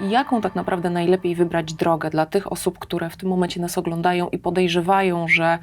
Jaką tak naprawdę najlepiej wybrać drogę dla tych osób, które w tym momencie nas oglądają i podejrzewają, że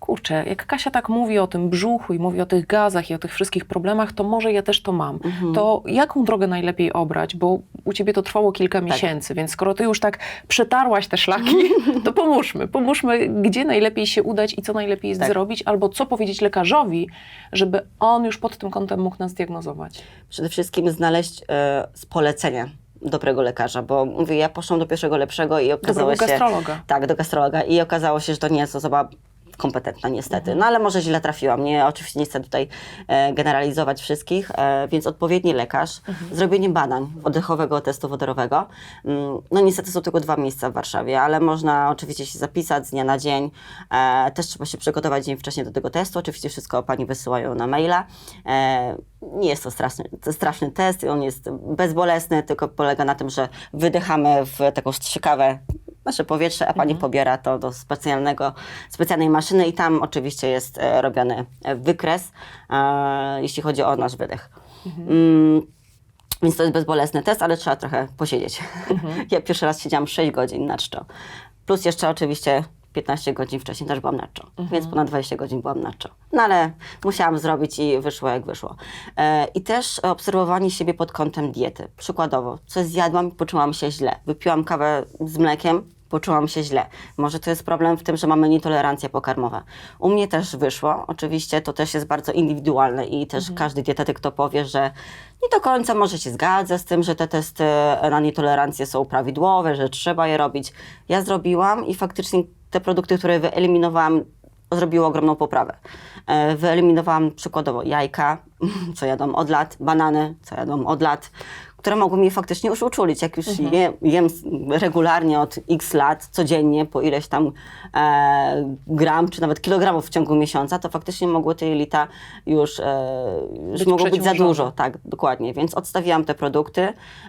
kurczę, jak Kasia tak mówi o tym brzuchu i mówi o tych gazach i o tych wszystkich problemach, to może ja też to mam. To jaką drogę najlepiej obrać? Bo u ciebie to trwało kilka miesięcy, więc skoro ty już tak przetarłaś te szlaki, to pomóżmy. Pomóżmy, gdzie najlepiej się udać i co najlepiej jest Tak. zrobić, albo co powiedzieć lekarzowi, żeby on już pod tym kątem mógł nas diagnozować. Przede wszystkim znaleźć e, z polecenia dobrego lekarza, bo mówię, ja poszłam do pierwszego lepszego i okazało Dobrego się... gastrologa. Tak, do gastrologa i okazało się, że to nie jest osoba kompetentna niestety. No ale może źle trafiłam. Nie, oczywiście nie chcę tutaj e, generalizować wszystkich, e, więc odpowiedni lekarz, zrobienie badań oddechowego testu wodorowego. Mm, No niestety są tylko dwa miejsca w Warszawie, ale można oczywiście się zapisać z dnia na dzień. E, też trzeba się przygotować dzień wcześniej do tego testu. Oczywiście wszystko pani wysyłają na maila. E, nie jest to straszny, to straszny test, on jest bezbolesny, tylko polega na tym, że wydychamy w taką strzykawę nasze powietrze, a pani pobiera to do specjalnego, specjalnej maszyny i tam oczywiście jest e, robiony e, wykres, e, jeśli chodzi o nasz wydech. Mm, więc to jest bezbolesny test, ale trzeba trochę posiedzieć. Ja pierwszy raz siedziałam 6 godzin na czczo. Plus jeszcze oczywiście 15 godzin wcześniej też byłam na czczo, więc ponad 20 godzin byłam na czczo. No ale musiałam zrobić i wyszło jak wyszło. E, I też obserwowanie siebie pod kątem diety. Przykładowo, coś zjadłam i poczułam się źle. Wypiłam kawę z mlekiem, poczułam się źle. Może to jest problem w tym, że mamy nietolerancje pokarmowe. U mnie też wyszło. Oczywiście to też jest bardzo indywidualne i też każdy dietetyk to powie, że nie do końca może się zgadza z tym, że te testy na nietolerancję są prawidłowe, że trzeba je robić. Ja zrobiłam i faktycznie te produkty, które wyeliminowałam, zrobiły ogromną poprawę. E, Wyeliminowałam przykładowo jajka, co jadłam od lat, banany, co jadłam od lat, które mogły mnie faktycznie już uczulić. Jak już je, jem regularnie od x lat, codziennie, po ileś tam e, gram, czy nawet kilogramów w ciągu miesiąca, to faktycznie mogły te jelita już, e, już Być mogło być za dużo. Tak, dokładnie. Więc odstawiłam te produkty.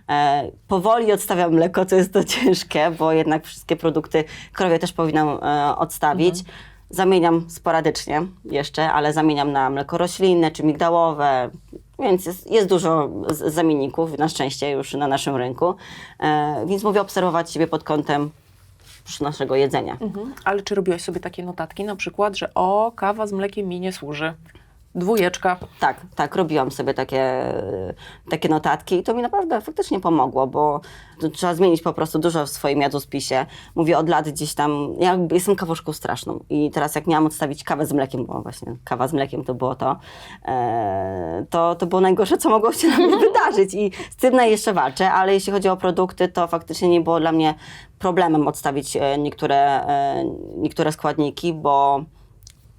E, powoli odstawiam mleko, co jest to ciężkie, bo jednak wszystkie produkty krowie też powinnam e, odstawić. Zamieniam sporadycznie jeszcze, ale zamieniam na mleko roślinne czy migdałowe, więc jest, jest dużo zamienników, na szczęście już na naszym rynku. E, więc mówię obserwować siebie pod kątem naszego jedzenia. Mhm. Ale czy robiłaś sobie takie notatki, na przykład, że o, kawa z mlekiem mi nie służy? Dwójeczka. Tak, tak, robiłam sobie takie, takie notatki i to mi naprawdę faktycznie pomogło, bo trzeba zmienić po prostu dużo w swoim jadłospisie. Mówię od lat gdzieś tam, ja jestem kawoszką straszną i teraz jak miałam odstawić kawę z mlekiem, bo właśnie kawa z mlekiem to było to, e, to, to było najgorsze, co mogło się na mnie wydarzyć i z tym jeszcze walczę, ale jeśli chodzi o produkty, to faktycznie nie było dla mnie problemem odstawić e, niektóre, e, niektóre składniki, bo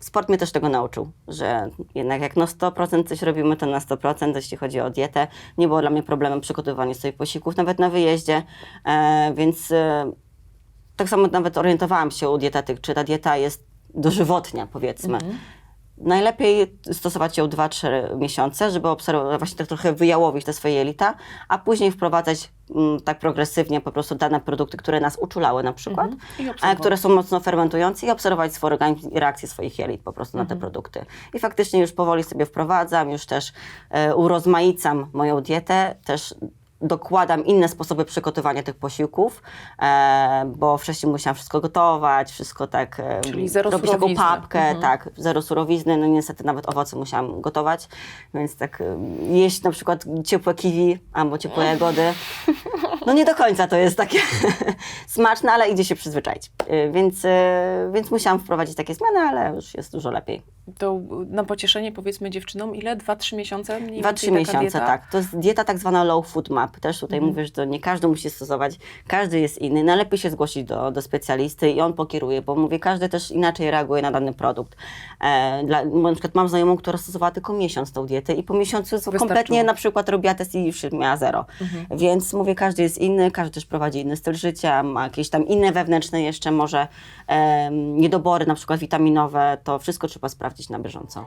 sport mnie też tego nauczył, że jednak jak na 100% coś robimy, to na 100%, jeśli chodzi o dietę. Nie było dla mnie problemem przygotowywanie sobie posiłków, nawet na wyjeździe, e, więc e, tak samo nawet orientowałam się u dietetyk, czy ta dieta jest dożywotnia, powiedzmy. Najlepiej stosować ją 2-3 miesiące, żeby obserwować, właśnie tak trochę wyjałowić te swoje jelita, a później wprowadzać mm, tak progresywnie po prostu dane produkty, które nas uczulały na przykład, Mhm. A które są mocno fermentujące i obserwować swój organizm i reakcję swoich jelit po prostu na te produkty. I faktycznie już powoli sobie wprowadzam, już też e, urozmaicam moją dietę, też dokładam inne sposoby przygotowania tych posiłków, e, bo wcześniej musiałam wszystko gotować, wszystko tak e, Czyli zero robić taką surowizny. papkę, Mhm. tak, zero surowizny, no niestety nawet owoce musiałam gotować, więc tak e, jeść na przykład ciepłe kiwi albo ciepłe jagody, no nie do końca to jest takie smaczne, ale idzie się przyzwyczaić, E, więc, e, więc musiałam wprowadzić takie zmiany, ale już jest dużo lepiej. To na pocieszenie powiedzmy dziewczynom, ile? Dwa, trzy miesiące? Dwa, trzy miesiące, dieta? tak. To jest dieta tak zwana low food map. Też tutaj mówię, że to nie każdy musi stosować, każdy jest inny. Najlepiej się zgłosić do, do specjalisty i on pokieruje, bo mówię, każdy też inaczej reaguje na dany produkt. E, dla, na przykład mam znajomą, która stosowała tylko miesiąc tą dietę i po miesiącu kompletnie na przykład robiła test i już miała zero. Więc mówię, każdy jest inny, każdy też prowadzi inny styl życia, ma jakieś tam inne wewnętrzne jeszcze może em, niedobory, na przykład witaminowe, to wszystko trzeba sprawdzić na bieżąco.